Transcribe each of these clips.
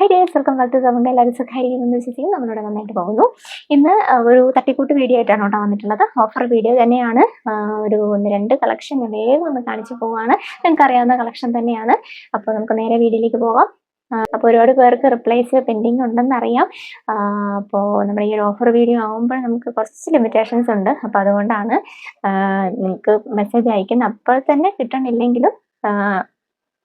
Hi days welcome back to എല്ലാവരും എല്ലാവരും സുഖമായിരിക്കുന്നു വിശ്വസിക്കും നമ്മളിവിടെ നന്നായിട്ട് പോകുന്നു. ഇന്ന് ഒരു തട്ടിക്കൂട്ട് വീഡിയോ ആയിട്ടാണ് കേട്ടോ വന്നിട്ടുള്ളത്. ഓഫർ വീഡിയോ തന്നെയാണ്. ഒരു ഒന്ന് രണ്ട് കളക്ഷൻ വേഗം ഒന്ന് കാണിച്ചു പോവാണ്. നിങ്ങൾക്ക് അറിയാവുന്ന കളക്ഷൻ തന്നെയാണ്. അപ്പോൾ നമുക്ക് നേരെ വീഡിയോയിലേക്ക് പോകാം അപ്പോൾ ഒരുപാട് പേർക്ക് റിപ്ലൈസ് പെൻഡിങ് ഉണ്ടെന്ന് അറിയാം. അപ്പോൾ നമ്മുടെ ഈ ഒരു ഓഫർ വീഡിയോ ആകുമ്പോൾ നമുക്ക് കുറച്ച് ലിമിറ്റേഷൻസ് ഉണ്ട്. അപ്പോൾ അതുകൊണ്ടാണ് നിങ്ങൾക്ക് മെസ്സേജ് അയക്കുന്നത്. അപ്പോൾ തന്നെ കിട്ടണില്ലെങ്കിലും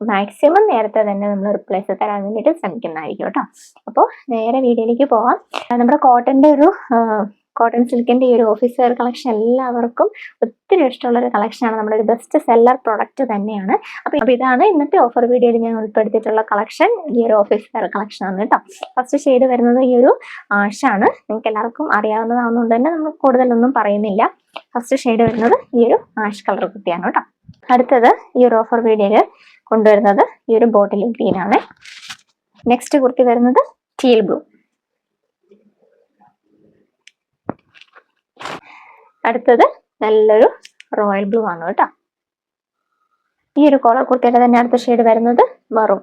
മാക്സിമം നേരത്തെ തന്നെ നമ്മൾ റിപ്ലേസ് തരാൻ വേണ്ടിയിട്ട് ശ്രമിക്കുന്നതായിരിക്കും കേട്ടോ. അപ്പോൾ നേരെ വീഡിയോയിലേക്ക് പോവാം. നമ്മുടെ കോട്ടന്റെ ഒരു കോട്ടൺ സിൽക്കിന്റെ ഈ ഒരു ഓഫീസ് വെയർ കളക്ഷൻ എല്ലാവർക്കും ഒത്തിരി ഇഷ്ടമുള്ള ഒരു കളക്ഷനാണ് നമ്മുടെ ഒരു ബെസ്റ്റ് സെല്ലർ പ്രൊഡക്റ്റ് തന്നെയാണ്. അപ്പോൾ അപ്പോൾ ഇതാണ് ഇന്നത്തെ ഓഫർ വീഡിയോയിൽ ഞാൻ ഉൾപ്പെടുത്തിയിട്ടുള്ള കളക്ഷൻ ഈ ഒരു ഓഫീസ് വെയർ കളക്ഷൻ ആണ് കേട്ടോ. ഫസ്റ്റ് ഷെയ്ഡ് വരുന്നത് ഈ ഒരു ആഷാണ് നിങ്ങൾക്ക് എല്ലാവർക്കും അറിയാവുന്നതാവുന്നതുകൊണ്ട് തന്നെ നമ്മൾ കൂടുതലൊന്നും പറയുന്നില്ല. ഫസ്റ്റ് ഷെയ്ഡ് വരുന്നത് ഈ ഒരു ആഷ് കളർ കുട്ടിയാണ് കേട്ടോ. അടുത്തത് ഈ ഒരു ഓഫർ വീഡിയോയിൽ കൊണ്ടുവരുന്നത് ഈ ഒരു ബോട്ടിൽ ഗ്രീൻ ആണ്. നെക്സ്റ്റ് കുർത്തി വരുന്നത് ടീൽ ബ്ലൂ അടുത്തത് നല്ലൊരു റോയൽ ബ്ലൂ ആണ് കേട്ടോ. ഈ ഒരു കോളർ കുർത്തിയുടെ തന്നെ അടുത്ത ഷെയ്ഡ് വരുന്നത് മറും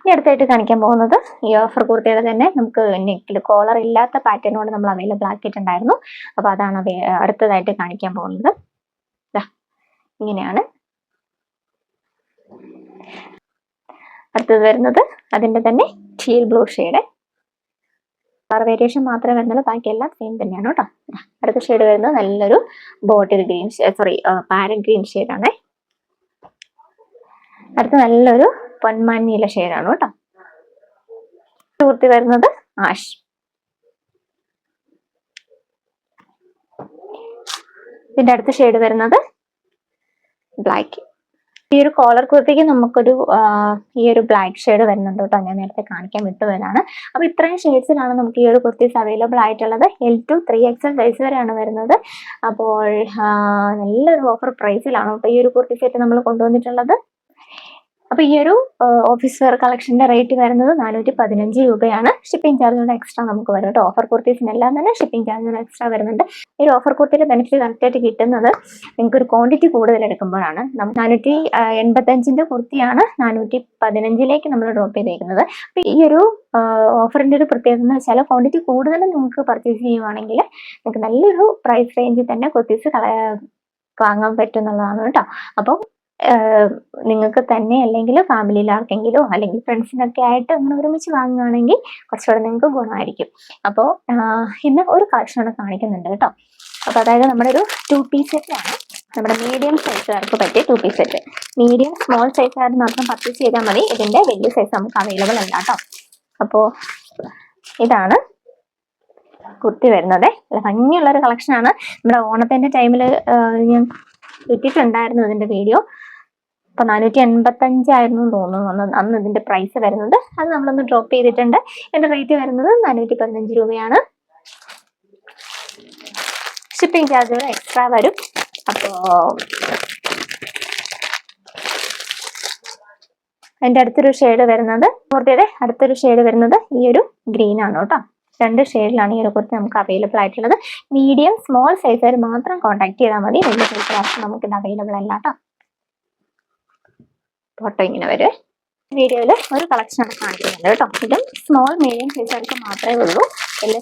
ഇനി അടുത്തായിട്ട് കാണിക്കാൻ പോകുന്നത് ഈ ഓഫർ കുർത്തിയുടെ തന്നെ നമുക്ക് നെക്കിൽ കോളർ ഇല്ലാത്ത പാറ്റേണോട് നമ്മൾ അവൈലബിൾ ആക്കിയിട്ടുണ്ടായിരുന്നു. അപ്പൊ അതാണ് അടുത്തതായിട്ട് കാണിക്കാൻ പോകുന്നത്. ഇങ്ങനെയാണ്. അടുത്തത് വരുന്നത് അതിന്റെ തന്നെ teal blue shade colour variation മാത്രമേ വരുന്നുള്ളൂ ബാക്കിയെല്ലാം സെയിം തന്നെയാണ് കേട്ടോ. അടുത്ത ഷെയ്ഡ് വരുന്നത് നല്ലൊരു bottle green sorry parrot green ആണ്. അടുത്ത നല്ലൊരു പൊന്മാനീല ഷെയ്ഡാണ് കേട്ടോ. ചൂർത്തി വരുന്നത് ആഷ്. ഇതിന്റെ അടുത്ത ഷെയ്ഡ് വരുന്നത് ബ്ലാക്ക് ഈ ഒരു കോളർ കുർത്തിക്ക് നമുക്കൊരു ഈ ഒരു ബ്ലാക്ക് ഷെയ്ഡ് വരുന്നുണ്ട് കേട്ടോ. ഞാൻ നേരത്തെ കാണിക്കാൻ വിട്ടുപോയതാണ്. അപ്പൊ ഇത്രയും ഷെയ്ഡ്സിലാണ് നമുക്ക് ഈ ഒരു കുർത്തീസ് അവൈലബിൾ ആയിട്ടുള്ളത്. L to three XL size വരെയാണ് വരുന്നത്. അപ്പോൾ നല്ലൊരു ഓഫർ പ്രൈസിലാണ് കേട്ടോ ഈ ഒരു കുർത്തി സെറ്റ് നമ്മൾ കൊണ്ടുവന്നിട്ടുള്ളത്. അപ്പൊ ഈ ഒരു ഓഫീസ് വെയർ കളക്ഷന്റെ റേറ്റ് വരുന്നത് നാനൂറ്റി പതിനഞ്ച് രൂപയാണ് ഷിപ്പിംഗ് ചാർജുകൾ എക്സ്ട്രാ നമുക്ക് വരും കേട്ടോ. ഓഫർ കുർത്തീസിനെല്ലാം തന്നെ ഷിപ്പിംഗ് ചാർജുകൾ എക്സ്ട്രാ വരുന്നുണ്ട്. ഈ ഓഫർ കുർത്തിയുടെ ബെനിഫിറ്റ് കറക്റ്റ് ആയിട്ട് കിട്ടുന്നത് നിങ്ങൾക്ക് ഒരു ക്വാണ്ടിറ്റി കൂടുതൽ എടുക്കുമ്പോഴാണ്. നാനൂറ്റി എൺപത്തഞ്ചിന്റെ കുർത്തിയാണ് നാനൂറ്റി പതിനഞ്ചിലേക്ക് നമ്മൾ ഡ്രോപ്പ് ചെയ്തേക്കുന്നത്. അപ്പൊ ഈ ഒരു ഓഫറിന്റെ ഒരു പ്രത്യേകത എന്ന് വെച്ചാൽ ക്വാണ്ടിറ്റി കൂടുതൽ നിങ്ങൾക്ക് പർച്ചേസ് ചെയ്യുവാണെങ്കിൽ നിങ്ങൾക്ക് നല്ലൊരു പ്രൈസ് റേഞ്ചിൽ തന്നെ കുർത്തീസ് വാങ്ങാൻ പറ്റും എന്നുള്ളതാണ് കേട്ടോ. അപ്പോൾ നിങ്ങൾക്ക് തന്നെ അല്ലെങ്കിൽ ഫാമിലിയിൽ ആർക്കെങ്കിലും അല്ലെങ്കിൽ ഫ്രണ്ട്സിനൊക്കെ ആയിട്ട് അങ്ങനെ ഒരുമിച്ച് വാങ്ങുകയാണെങ്കിൽ കുറച്ചുകൂടെ നിങ്ങൾക്ക് ഗുണമായിരിക്കും. അപ്പോൾ ഇന്ന് ഒരു കളക്ഷനോട് കാണിക്കുന്നുണ്ട് കേട്ടോ. അപ്പോൾ അതായത് നമ്മുടെ ഒരു ടു സെറ്റ് ആണ്. നമ്മുടെ മീഡിയം സൈസുകാർക്ക് പറ്റിയ two piece set medium small സൈസുകാർ മാത്രം പർച്ചേസ് ചെയ്താൽ മതി. ഇതിന്റെ വലിയ സൈസ് നമുക്ക് അവൈലബിൾ അല്ല കേട്ടോ. അപ്പോൾ ഇതാണ് കുർത്തി വരുന്നത്. ഭംഗിയുള്ളൊരു കളക്ഷനാണ് നമ്മുടെ ഓണത്തിന്റെ ടൈമിൽ ഞാൻ ഇട്ടിട്ടുണ്ടായിരുന്നു ഇതിന്റെ വീഡിയോ അപ്പൊ നാനൂറ്റി എൺപത്തി അഞ്ചായിരുന്നു തോന്നുന്നു. അന്ന് ഇതിന്റെ പ്രൈസ് വരുന്നത്. അത് നമ്മളൊന്ന് ഡ്രോപ്പ് ചെയ്തിട്ടുണ്ട്. എന്റെ റേറ്റ് വരുന്നത് നാനൂറ്റി പതിനഞ്ച് രൂപയാണ് ഷിപ്പിംഗ് ചാർജുകൾ എക്സ്ട്രാ വരും. അപ്പോ എന്റെ അടുത്തൊരു ഷെയ്ഡ് വരുന്നത്. കുർത്തിയുടെ അടുത്തൊരു ഷെയ്ഡ് വരുന്നത് ഈ ഒരു ഗ്രീൻ ആണ് കേട്ടോ. രണ്ട് ഷെയ്ഡിലാണ് ഈ ഒരു കുർത്തി നമുക്ക് അവൈലബിൾ ആയിട്ടുള്ളത്. മീഡിയം സ്മോൾ സൈസുകാർ മാത്രം കോൺടാക്ട് ചെയ്താൽ മതി. വലിയ സൈസ് നമുക്ക് ഇത് അവൈലബിൾ അല്ല കേട്ടോ. ഫോട്ടോ ഇങ്ങനെ വരും. വീഡിയോയിൽ ഒരു കളക്ഷൻ ആണ് കാണിക്കുന്നുണ്ട് കേട്ടോ. ഇതും സ്മോൾ മീഡിയം സൈസുകാർക്ക് മാത്രമേ ഉള്ളൂ. വലിയ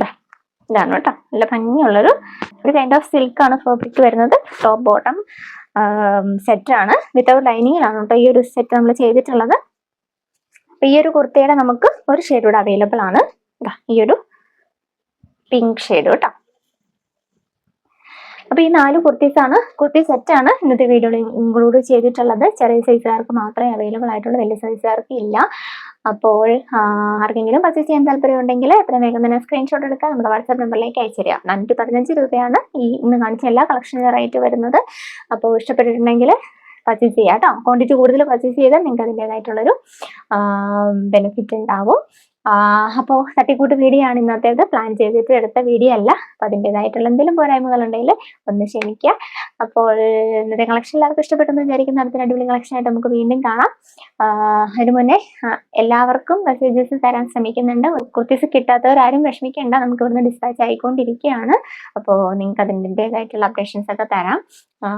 ദാ, ഇതാണ് കേട്ടോ. നല്ല ഭംഗിയുള്ളൊരു ഒരു കൈൻഡ് ഓഫ് സിൽക്ക് ആണ് ഫാബ്രിക് വരുന്നത്. ടോപ്പ് ബോട്ടം സെറ്റ് ആണ്. വിത്തൗട്ട് ലൈനിങ്ങിലാണ് കേട്ടോ ഈ ഒരു സെറ്റ് നമ്മൾ ചെയ്തിട്ടുള്ളത്. അപ്പൊ ഈ ഒരു കുർത്തിയുടെ നമുക്ക് ഒരു ഷെയ്ഡ് കൂടെ അവൈലബിൾ ആണ്. ഈ ഒരു പിങ്ക് ഷെയ്ഡ് കേട്ടോ. അപ്പൊ ഈ നാല് കുർത്തീസ് ആണ് കുർത്തി സെറ്റ് ആണ് ഇന്നത്തെ വീഡിയോയിൽ ഇൻക്ലൂഡ് ചെയ്തിട്ടുള്ളത്. ചെറിയ സൈസുകാർക്ക് മാത്രമേ അവൈലബിൾ ആയിട്ടുള്ളൂ വലിയ സൈസുകാർക്ക് ഇല്ല. അപ്പോൾ ആർക്കെങ്കിലും പർച്ചേസ് ചെയ്യാൻ താല്പര്യം ഉണ്ടെങ്കിൽ എത്രയും വേഗം തന്നെ സ്ക്രീൻഷോട്ട് എടുക്കുക നമ്മുടെ വാട്സാപ്പ് നമ്പറിലേക്ക് അയച്ചു തരിക നാനൂറ്റി പതിനഞ്ച് രൂപയാണ് ഈ ഇന്ന് കാണിച്ച എല്ലാ കളക്ഷന്റെ റേറ്റ് വരുന്നത്. അപ്പോൾ ഇഷ്ടപ്പെട്ടിട്ടുണ്ടെങ്കിൽ പർച്ചേസ് ചെയ്യാം കേട്ടോ. ക്വാണ്ടിറ്റി കൂടുതൽ പർച്ചേസ് ചെയ്താൽ നിങ്ങൾക്ക് അതിന്റെതായിട്ടുള്ളൊരു ബെനിഫിറ്റ് ഉണ്ടാവും. അപ്പോൾ തട്ടിക്കൂട്ട് വീഡിയോ ആണ് ഇന്നത്തേത്. പ്ലാൻ ചെയ്തിട്ട് എടുത്ത വീഡിയോ അല്ല. അപ്പോൾ അതിന്റെതായിട്ടുള്ള എന്തെങ്കിലും പോരായ്മകൾ ഉണ്ടെങ്കിൽ ഒന്ന് ക്ഷമിക്കുക. അപ്പോൾ ഇന്നത്തെ കളക്ഷൻ എല്ലാവർക്കും ഇഷ്ടപ്പെട്ടെന്ന് വിചാരിക്കുന്ന. അടുത്ത അടിപൊളി കളക്ഷൻ ആയിട്ട് നമുക്ക് വീണ്ടും കാണാം. അതിനു മുന്നേ എല്ലാവർക്കും മെസ്സേജസ് തരാൻ ശ്രമിക്കുന്നുണ്ട്. കുർത്തീസ് കിട്ടാത്തവരാരും വിഷമിക്കേണ്ട. നമുക്ക് ഇവിടുന്ന് ഡിസ്പാച്ച് ആയിക്കൊണ്ടിരിക്കുകയാണ്. അപ്പോൾ നിങ്ങൾക്ക് അതിന്റെതായിട്ടുള്ള അപ്ഡേഷൻസ് ഒക്കെ തരാം.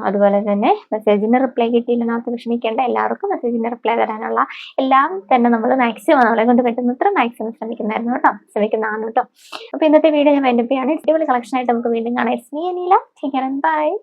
അതുപോലെ തന്നെ മെസ്സേജിന് റിപ്ലൈ കിട്ടിയില്ലെന്നകത്ത് വിഷമിക്കേണ്ട. എല്ലാവർക്കും മെസ്സേജിന് റിപ്ലൈ തരാനുള്ള എല്ലാം തന്നെ നമ്മൾ മാക്സിമം നമ്മളെ കൊണ്ട് പറ്റുന്നത്ര മാക്സിമം ശ്രമിക്കുന്നതായിരുന്നു കേട്ടോ. ശ്രമിക്കുന്നതാണ് കേട്ടോ. അപ്പോൾ ഇന്നത്തെ വീഡിയോ ഞാൻ വൈൻഡപ്പ് ചെയ്യാണ്. കളക്ഷൻ ആയിട്ട് നമുക്ക് വീണ്ടും കാണാം. It's Aneela care bye